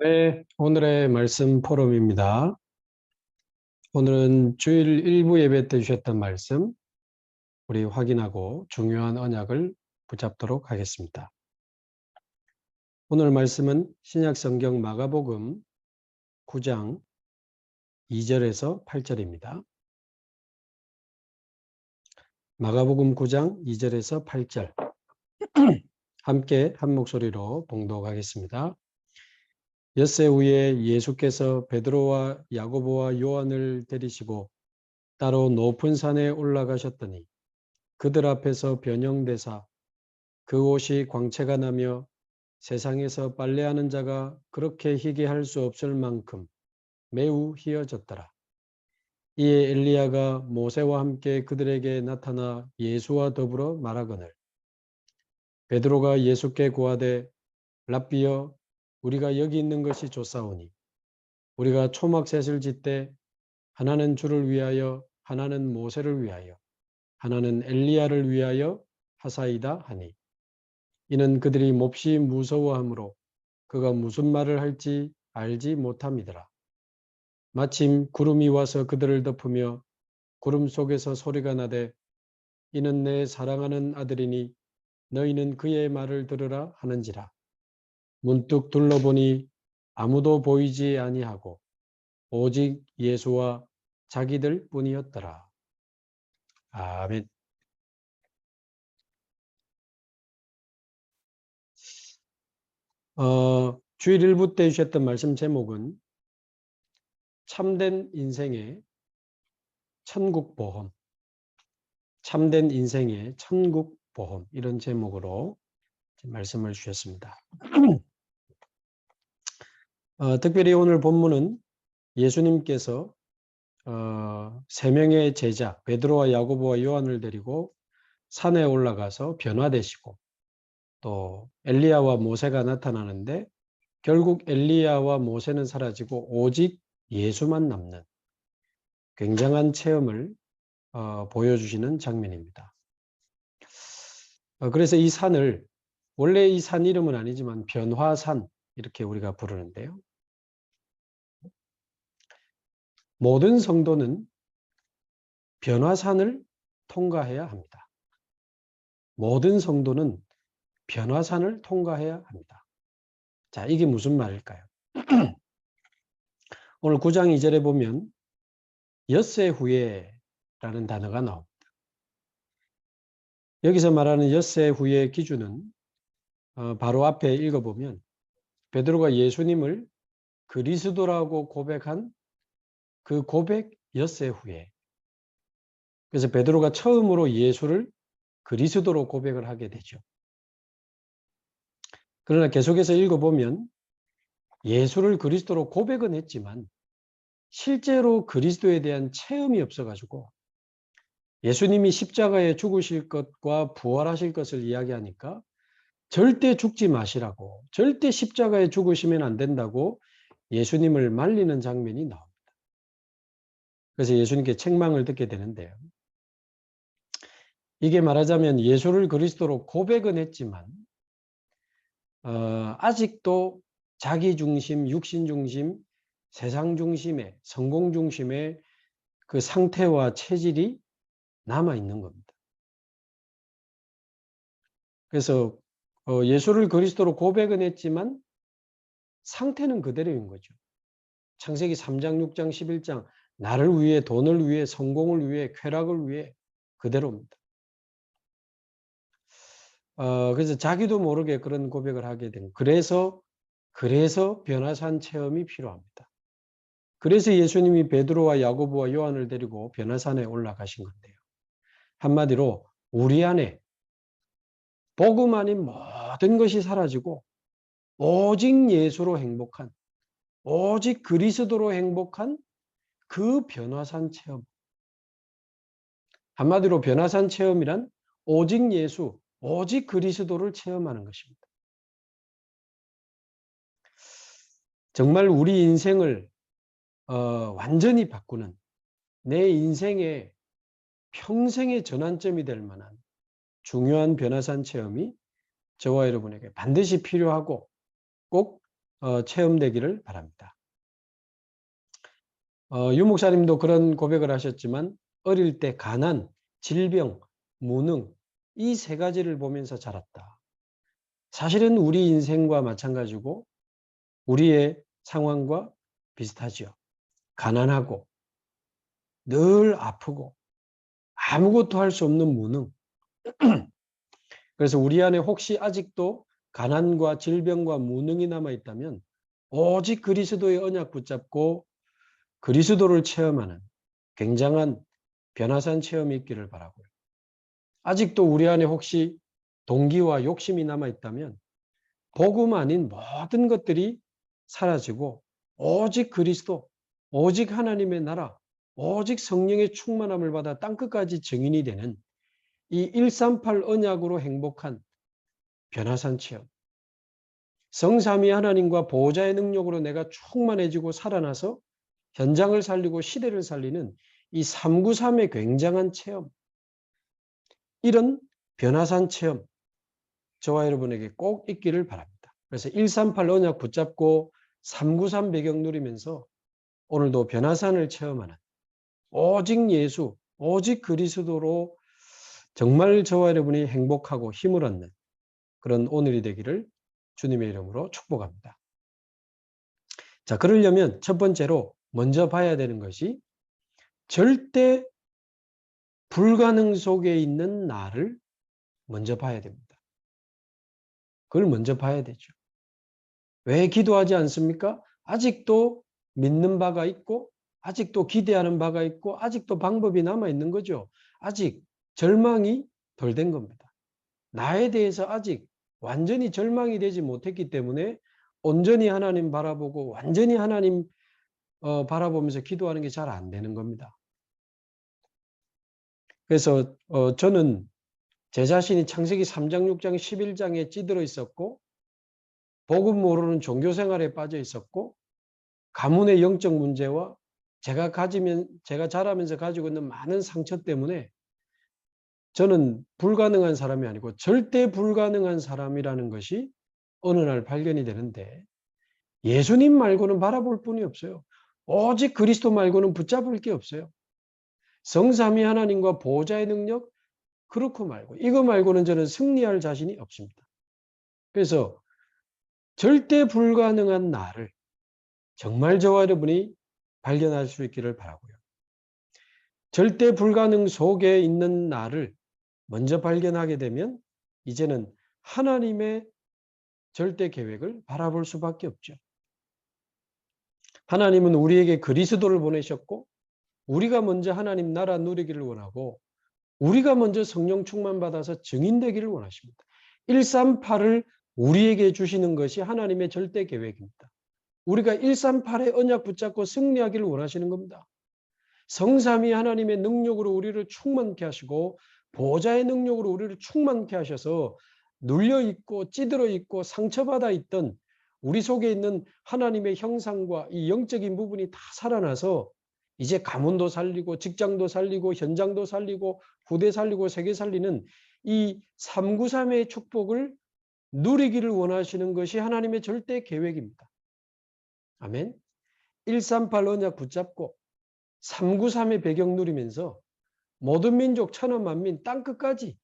네, 오늘의 말씀 포럼입니다. 오늘은 주일 일부 예배 때 주셨던 말씀 우리 확인하고 중요한 언약을 붙잡도록 하겠습니다. 오늘 말씀은 신약 성경 마가복음 9장 2절에서 8절입니다. 마가복음 9장 2절에서 8절 함께 한 목소리로 봉독하겠습니다. 엿새 후에 예수께서 베드로와 야고보와 요한을 데리시고 따로 높은 산에 올라가셨더니 그들 앞에서 변형되사 그 옷이 광채가 나며 세상에서 빨래하는 자가 그렇게 희게 할수 없을 만큼 매우 희어졌더라. 이에 엘리야가 모세와 함께 그들에게 나타나 예수와 더불어 말하거늘 베드로가 예수께 구하되 랍비여 우리가 여기 있는 것이 좋사오니 우리가 초막셋을 짓되 하나는 주를 위하여 하나는 모세를 위하여 하나는 엘리야를 위하여 하사이다 하니 이는 그들이 몹시 무서워하므로 그가 무슨 말을 할지 알지 못함이더라. 마침 구름이 와서 그들을 덮으며 구름 속에서 소리가 나되 이는 내 사랑하는 아들이니 너희는 그의 말을 들으라 하는지라. 문득 둘러보니 아무도 보이지 아니하고 오직 예수와 자기들 뿐이었더라. 아멘. 어, 주일 일부 때 주셨던 말씀 제목은 참된 인생의 천국 보험, 참된 인생의 천국 보험 이런 제목으로 말씀을 주셨습니다. 어, 특별히 오늘 본문은 예수님께서 어, 세 명의 제자 베드로와 야고보와 요한을 데리고 산에 올라가서 변화되시고 또 엘리야와 모세가 나타나는데 결국 엘리야와 모세는 사라지고 오직 예수만 남는 굉장한 체험을 어, 보여주시는 장면입니다. 어, 그래서 이 산을 원래 이 산 이름은 아니지만 변화산 이렇게 우리가 부르는데요. 모든 성도는 변화산을 통과해야 합니다. 모든 성도는 변화산을 통과해야 합니다. 자, 이게 무슨 말일까요? 오늘 9장 2절에 보면 엿새 후에 라는 단어가 나옵니다. 여기서 말하는 엿새 후의 기준은 어, 바로 앞에 읽어보면 베드로가 예수님을 그리스도라고 고백한 그 고백 엿새 후에 그래서 베드로가 처음으로 예수를 그리스도로 고백을 하게 되죠. 그러나 계속해서 읽어보면 예수를 그리스도로 고백은 했지만 실제로 그리스도에 대한 체험이 없어가지고 예수님이 십자가에 죽으실 것과 부활하실 것을 이야기하니까 절대 죽지 마시라고 절대 십자가에 죽으시면 안 된다고 예수님을 말리는 장면이 나옵니다. 그래서 예수님께 책망을 듣게 되는데요. 이게 말하자면 예수를 그리스도로 고백은 했지만 어, 아직도 자기 중심, 육신 중심, 세상 중심의 성공 중심의 그 상태와 체질이 남아 있는 겁니다. 그래서 어, 예수를 그리스도로 고백은 했지만 상태는 그대로인 거죠. 창세기 3장, 6장, 11장 나를 위해 돈을 위해 성공을 위해 쾌락을 위해 그대로입니다. 어, 그래서 자기도 모르게 그런 고백을 하게 된 그래서 그래서 변화산 체험이 필요합니다. 그래서 예수님이 베드로와 야고보와 요한을 데리고 변화산에 올라가신 건데요. 한마디로 우리 안에 복음 아닌 모든 것이 사라지고 오직 예수로 행복한 오직 그리스도로 행복한 그 변화산 체험. 한마디로 변화산 체험이란 오직 예수, 오직 그리스도를 체험하는 것입니다. 정말 우리 인생을 어, 완전히 바꾸는 내 인생의 평생의 전환점이 될 만한 중요한 변화산 체험이 저와 여러분에게 반드시 필요하고 꼭 어, 체험되기를 바랍니다. 어, 유 목사님도 그런 고백을 하셨지만 어릴 때 가난, 질병, 무능 이 세 가지를 보면서 자랐다. 사실은 우리 인생과 마찬가지고 우리의 상황과 비슷하지요. 가난하고 늘 아프고 아무것도 할 수 없는 무능. 그래서 우리 안에 혹시 아직도 가난과 질병과 무능이 남아 있다면 오직 그리스도의 언약 붙잡고 그리스도를 체험하는 굉장한 변화산 체험이 있기를 바라고요. 아직도 우리 안에 혹시 동기와 욕심이 남아 있다면 복음 아닌 모든 것들이 사라지고 오직 그리스도, 오직 하나님의 나라, 오직 성령의 충만함을 받아 땅끝까지 증인이 되는 이 138 언약으로 행복한 변화산 체험. 성삼위 하나님과 보호자의 능력으로 내가 충만해지고 살아나서 현장을 살리고 시대를 살리는 이 393의 굉장한 체험. 이런 변화산 체험 저와 여러분에게 꼭 있기를 바랍니다. 그래서 138 언약 붙잡고 393 배경 누리면서 오늘도 변화산을 체험하는 오직 예수, 오직 그리스도로 정말 저와 여러분이 행복하고 힘을 얻는 그런 오늘이 되기를 주님의 이름으로 축복합니다. 자, 그러려면 첫 번째로 먼저 봐야 되는 것이 절대 불가능 속에 있는 나를 먼저 봐야 됩니다. 그걸 먼저 봐야 되죠. 왜 기도하지 않습니까? 아직도 믿는 바가 있고 아직도 기대하는 바가 있고 아직도 방법이 남아 있는 거죠. 아직 절망이 덜 된 겁니다. 나에 대해서 아직 완전히 절망이 되지 못했기 때문에 온전히 하나님 바라보고 완전히 하나님 어, 바라보면서 기도하는 게 잘 안 되는 겁니다. 그래서 어, 저는 제 자신이 창세기 3장, 6장, 11장에 찌들어 있었고 복음 모르는 종교 생활에 빠져 있었고 가문의 영적 문제와 제가 가지면 제가 자라면서 가지고 있는 많은 상처 때문에 저는 불가능한 사람이 아니고 절대 불가능한 사람이라는 것이 어느 날 발견이 되는데 예수님 말고는 바라볼 뿐이 없어요. 오직 그리스도 말고는 붙잡을 게 없어요. 성삼위 하나님과 보호자의 능력 그렇고 말고 이거 말고는 저는 승리할 자신이 없습니다. 그래서 절대 불가능한 나를 정말 저와 여러분이 발견할 수 있기를 바라고요. 절대 불가능 속에 있는 나를 먼저 발견하게 되면 이제는 하나님의 절대 계획을 바라볼 수밖에 없죠. 하나님은 우리에게 그리스도를 보내셨고 우리가 먼저 하나님 나라 누리기를 원하고 우리가 먼저 성령 충만 받아서 증인되기를 원하십니다. 138을 우리에게 주시는 것이 하나님의 절대 계획입니다. 우리가 138의 언약 붙잡고 승리하기를 원하시는 겁니다. 성삼이 하나님의 능력으로 우리를 충만케 하시고 보좌의 능력으로 우리를 충만케 하셔서 눌려 있고 찌들어 있고 상처받아 있던 우리 속에 있는 하나님의 형상과 이 영적인 부분이 다 살아나서 이제 가문도 살리고 직장도 살리고 현장도 살리고 후대 살리고 세계 살리는 이 393의 축복을 누리기를 원하시는 것이 하나님의 절대 계획입니다. 아멘. 138 언약 붙잡고 393의 배경 누리면서 모든 민족 천원 만민 땅끝까지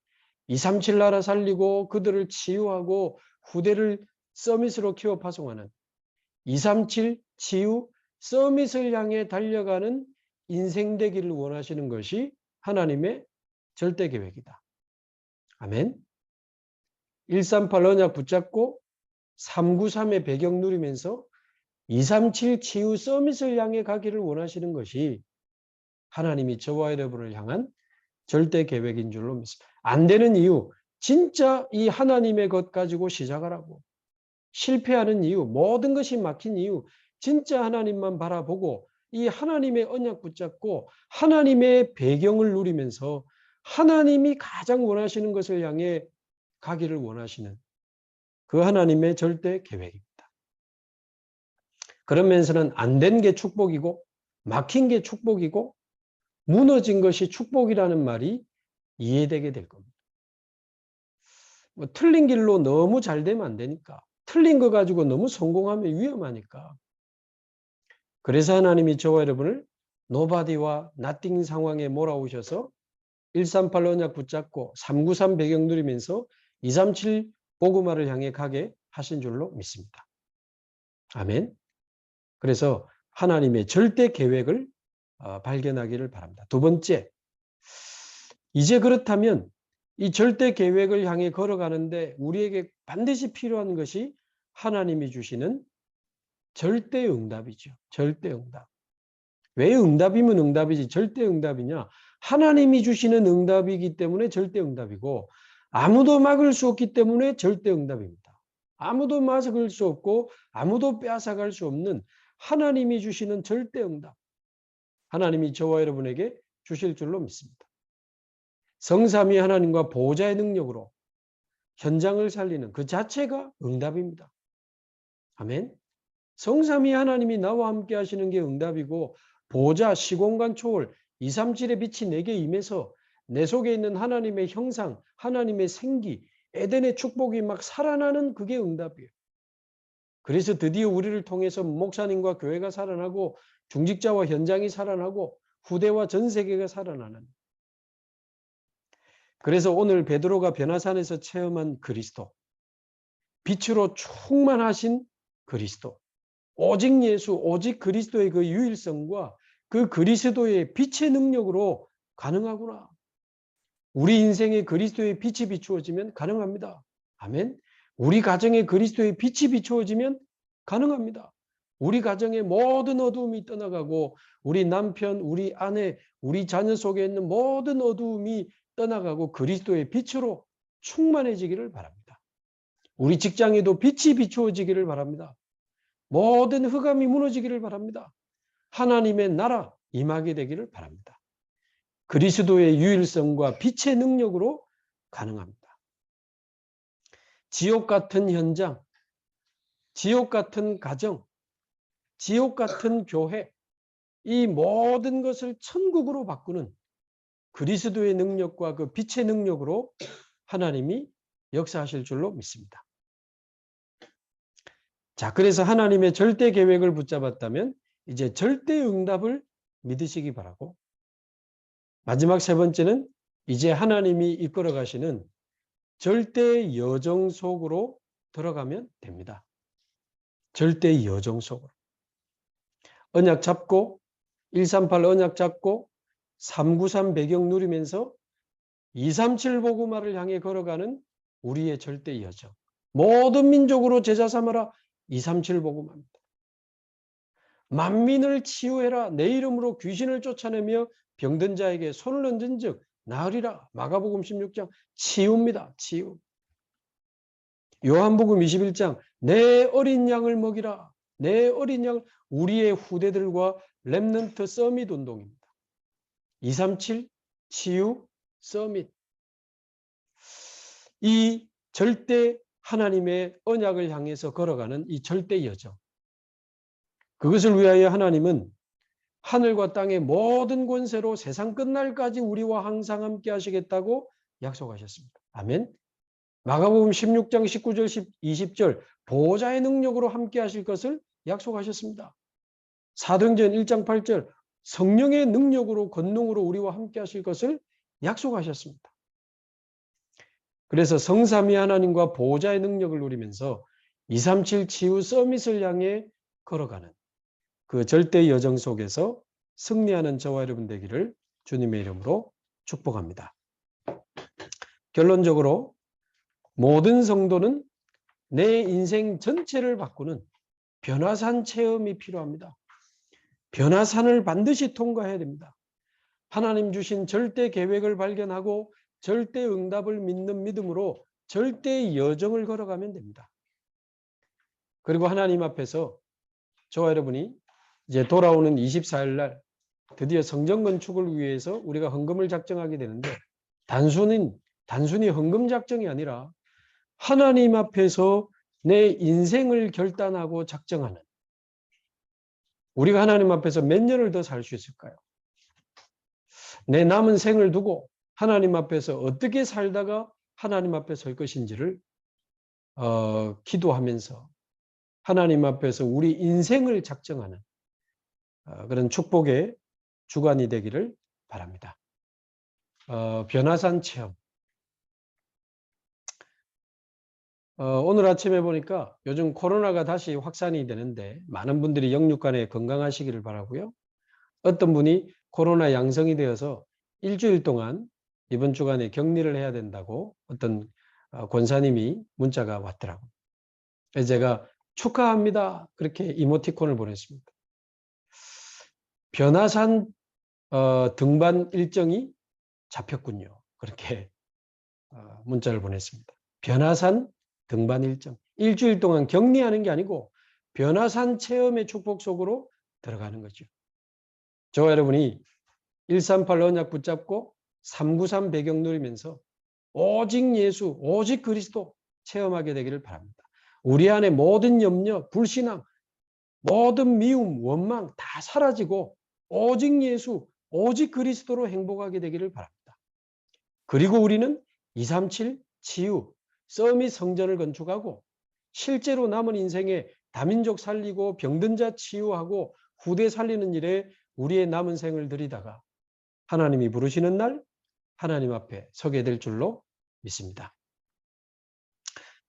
237 나라 살리고 그들을 치유하고 후대를 서밋으로 키워 파송하는 237 치유 서밋을 향해 달려가는 인생 되기를 원하시는 것이 하나님의 절대 계획이다. 아멘. 138 언약 붙잡고 393의 배경 누리면서 237 치유 서밋을 향해 가기를 원하시는 것이 하나님이 저와 여러분을 향한 절대 계획인 줄로 믿습니다. 안 되는 이유, 진짜 이 하나님의 것 가지고 시작하라고. 실패하는 이유, 모든 것이 막힌 이유, 진짜 하나님만 바라보고 이 하나님의 언약 붙잡고 하나님의 배경을 누리면서 하나님이 가장 원하시는 것을 향해 가기를 원하시는 그 하나님의 절대 계획입니다. 그러면서는 안 된 게 축복이고 막힌 게 축복이고 무너진 것이 축복이라는 말이 이해되게 될 겁니다. 뭐 틀린 길로 너무 잘 되면 안 되니까 틀린 거 가지고 너무 성공하면 위험하니까. 그래서 하나님이 저와 여러분을 노바디와 나띵 상황에 몰아오셔서 138 언약 붙잡고 393 배경 누리면서 237 보그마를 향해 가게 하신 줄로 믿습니다. 아멘. 그래서 하나님의 절대 계획을 어, 발견하기를 바랍니다. 두 번째, 이제 그렇다면 이 절대 계획을 향해 걸어가는데 우리에게 반드시 필요한 것이 하나님이 주시는 절대 응답이죠. 절대 응답. 왜 응답이면 응답이지 절대 응답이냐? 하나님이 주시는 응답이기 때문에 절대 응답이고 아무도 막을 수 없기 때문에 절대 응답입니다. 아무도 막을 수 없고 아무도 빼앗아갈 수 없는 하나님이 주시는 절대 응답. 하나님이 저와 여러분에게 주실 줄로 믿습니다. 성삼위 하나님과 보호자의 능력으로 현장을 살리는 그 자체가 응답입니다. 아멘. 성삼위 하나님이 나와 함께 하시는 게 응답이고 보호자 시공간 초월 237의 빛이 내게 임해서 내 속에 있는 하나님의 형상, 하나님의 생기, 에덴의 축복이 막 살아나는 그게 응답이에요. 그래서 드디어 우리를 통해서 목사님과 교회가 살아나고 중직자와 현장이 살아나고 후대와 전 세계가 살아나는. 그래서 오늘 베드로가 변화산에서 체험한 그리스도, 빛으로 충만하신 그리스도, 오직 예수, 오직 그리스도의 그 유일성과 그 그리스도의 빛의 능력으로 가능하구나. 우리 인생에 그리스도의 빛이 비추어지면 가능합니다. 아멘. 우리 가정에 그리스도의 빛이 비추어지면 가능합니다. 우리 가정의 모든 어두움이 떠나가고 우리 남편, 우리 아내, 우리 자녀 속에 있는 모든 어두움이 떠나가고 그리스도의 빛으로 충만해지기를 바랍니다. 우리 직장에도 빛이 비추어지기를 바랍니다. 모든 흑암이 무너지기를 바랍니다. 하나님의 나라 임하게 되기를 바랍니다. 그리스도의 유일성과 빛의 능력으로 가능합니다. 지옥 같은 현장, 지옥 같은 가정, 지옥 같은 교회, 이 모든 것을 천국으로 바꾸는 그리스도의 능력과 그 빛의 능력으로 하나님이 역사하실 줄로 믿습니다. 자, 그래서 하나님의 절대 계획을 붙잡았다면 이제 절대 응답을 믿으시기 바라고 마지막 세 번째는 이제 하나님이 이끌어 가시는 절대 여정 속으로 들어가면 됩니다. 절대 여정 속으로. 언약 잡고 138 언약 잡고 393 배경 누리면서 237 보고마를 향해 걸어가는 우리의 절대 여정. 모든 민족으로 제자 삼아라 237 보고마입니다. 만민을 치유해라 내 이름으로 귀신을 쫓아내며 병든 자에게 손을 얹은 즉 나으리라 마가복음 16장 치유입니다. 치유. 요한복음 21장 내 어린 양을 먹이라 내 어린 양 우리의 후대들과 렘넌트 서밋 운동입니다. 237 치유 서밋 이 절대 하나님의 언약을 향해서 걸어가는 이 절대 여정 그것을 위하여 하나님은 하늘과 땅의 모든 권세로 세상 끝날까지 우리와 항상 함께 하시겠다고 약속하셨습니다. 아멘. 마가복음 16장 19절 20절 보호자의 능력으로 함께 하실 것을 약속하셨습니다. 사도행전 1장 8절 성령의 능력으로 권능으로 우리와 함께 하실 것을 약속하셨습니다. 그래서 성삼위 하나님과 보호자의 능력을 누리면서 237 치유 서밋을 향해 걸어가는 그 절대 여정 속에서 승리하는 저와 여러분 되기를 주님의 이름으로 축복합니다. 결론적으로 모든 성도는 내 인생 전체를 바꾸는 변화산 체험이 필요합니다. 변화산을 반드시 통과해야 됩니다. 하나님 주신 절대 계획을 발견하고 절대 응답을 믿는 믿음으로 절대 여정을 걸어가면 됩니다. 그리고 하나님 앞에서 저와 여러분이 이제 돌아오는 24일 날 드디어 성전 건축을 위해서 우리가 헌금을 작정하게 되는데 단순히 단순히 헌금 작정이 아니라 하나님 앞에서 내 인생을 결단하고 작정하는 우리가 하나님 앞에서 몇 년을 더 살 수 있을까요? 내 남은 생을 두고 하나님 앞에서 어떻게 살다가 하나님 앞에 설 것인지를 어, 기도하면서 하나님 앞에서 우리 인생을 작정하는 어, 그런 축복의 주관이 되기를 바랍니다. 어, 변화산 체험. 어, 오늘 아침에 보니까 요즘 코로나가 다시 확산이 되는데 많은 분들이 영육간에 건강하시기를 바라고요. 어떤 분이 코로나 양성이 되어서 일주일 동안 이번 주간에 격리를 해야 된다고 어떤 어, 권사님이 문자가 왔더라고요. 그래서 제가 축하합니다. 그렇게 이모티콘을 보냈습니다. 변화산 어, 등반 일정이 잡혔군요. 그렇게 어, 문자를 보냈습니다. 변화산 등반 일정. 일주일 동안 격리하는 게 아니고 변화산 체험의 축복 속으로 들어가는 거죠. 저와 여러분이 138 언약 붙잡고 393 배경 누리면서 오직 예수, 오직 그리스도 체험하게 되기를 바랍니다. 우리 안에 모든 염려, 불신앙, 모든 미움, 원망 다 사라지고 오직 예수, 오직 그리스도로 행복하게 되기를 바랍니다. 그리고 우리는 237 치유, 서밋 성전을 건축하고 실제로 남은 인생에 다민족 살리고 병든 자 치유하고 후대 살리는 일에 우리의 남은 생을 들이다가 하나님이 부르시는 날 하나님 앞에 서게 될 줄로 믿습니다.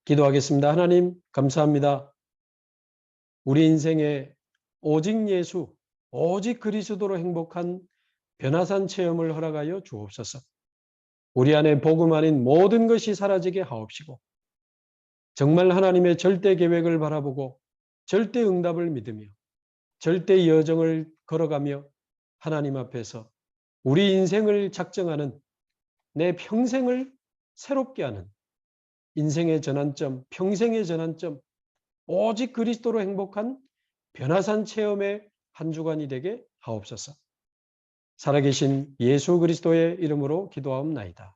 기도하겠습니다. 하나님 감사합니다. 우리 인생에 오직 예수, 오직 그리스도로 행복한 변화산 체험을 허락하여 주옵소서. 우리 안에 복음 아닌 모든 것이 사라지게 하옵시고 정말 하나님의 절대 계획을 바라보고 절대 응답을 믿으며 절대 여정을 걸어가며 하나님 앞에서 우리 인생을 작정하는 내 평생을 새롭게 하는 인생의 전환점, 평생의 전환점, 오직 그리스도로 행복한 변화산 체험의 한 주간이 되게 하옵소서. 살아계신 예수 그리스도의 이름으로 기도하옵나이다.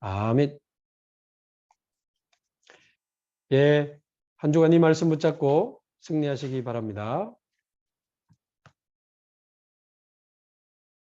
아멘. 예, 한 주간 이 말씀 붙잡고 승리하시기 바랍니다.